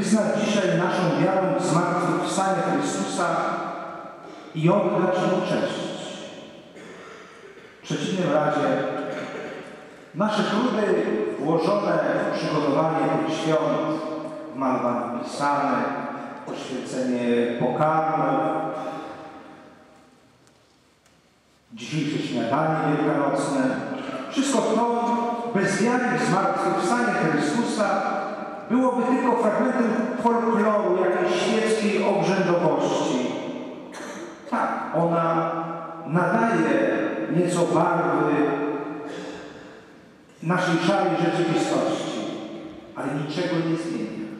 wyznać dzisiaj naszą wiarę w zmartwychwstanie Chrystusa i oddać Mu cześć. W przeciwnym razie nasze trudy włożone w przygotowanie tych świąt, w malowanie pisane, poświęcenie pokarmów, dzisiejsze śniadanie wielkanocne, wszystko to bez wiary w zmartwychwstanie Chrystusa byłoby tylko fragmentem folkloru, jakiejś świeckiej obrzędowości. Tak, ona nadaje nieco barwy naszej szarej rzeczywistości, ale niczego nie zmienia.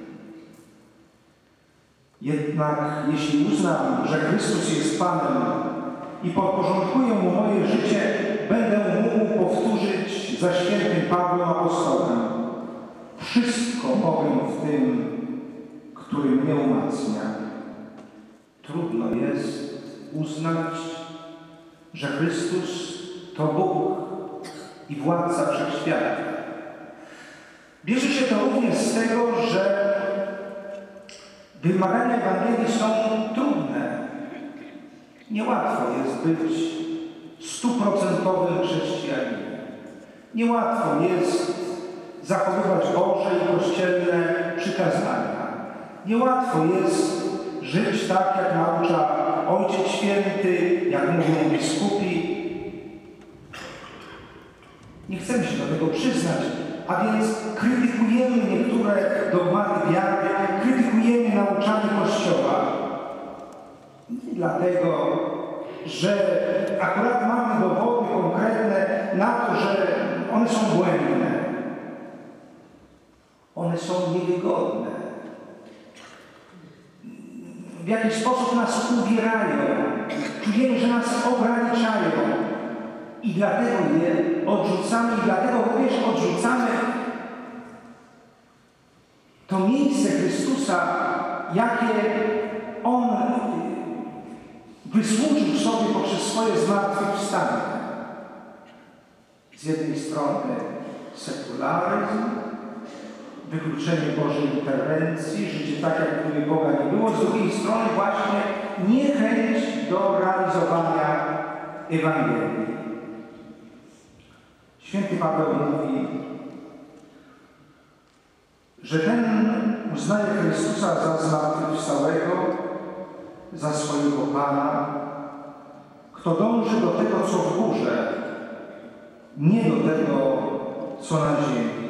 Jednak jeśli uznam, że Chrystus jest Panem i podporządkuję Mu moje uznać, że Chrystus to Bóg i władca wszechświata. Bierze się to również z tego, że wymagania Ewangelii są trudne. Niełatwo jest być stuprocentowym chrześcijaninem. Niełatwo jest zachowywać Boże i kościelne przykazania. Niełatwo jest żyć tak, jak naucza Ojciec Święty, jak mówią biskupi. Nie chcemy się do tego przyznać, a więc krytykujemy niektóre dogmaty wiary, krytykujemy nauczanie Kościoła. Nie dlatego, że akurat mamy dowody konkretne na to, że one są błędne. One są niewygodne. W jakiś sposób nas uwierają. Czujemy, że nas ograniczają. I dlatego je odrzucamy, i dlatego również odrzucamy to miejsce Chrystusa, jakie On wysłużył sobie poprzez swoje zmartwychwstanie. Z jednej strony sekularyzm, wykluczenie Bożej interwencji, życie tak, jak gdyby Boga nie było, z drugiej strony właśnie niechęć do realizowania Ewangelii. Święty Paweł mówi, że ten uznaje Chrystusa za zmartwychwstałego, za swojego Pana, kto dąży do tego, co w górze, nie do tego, co na ziemi.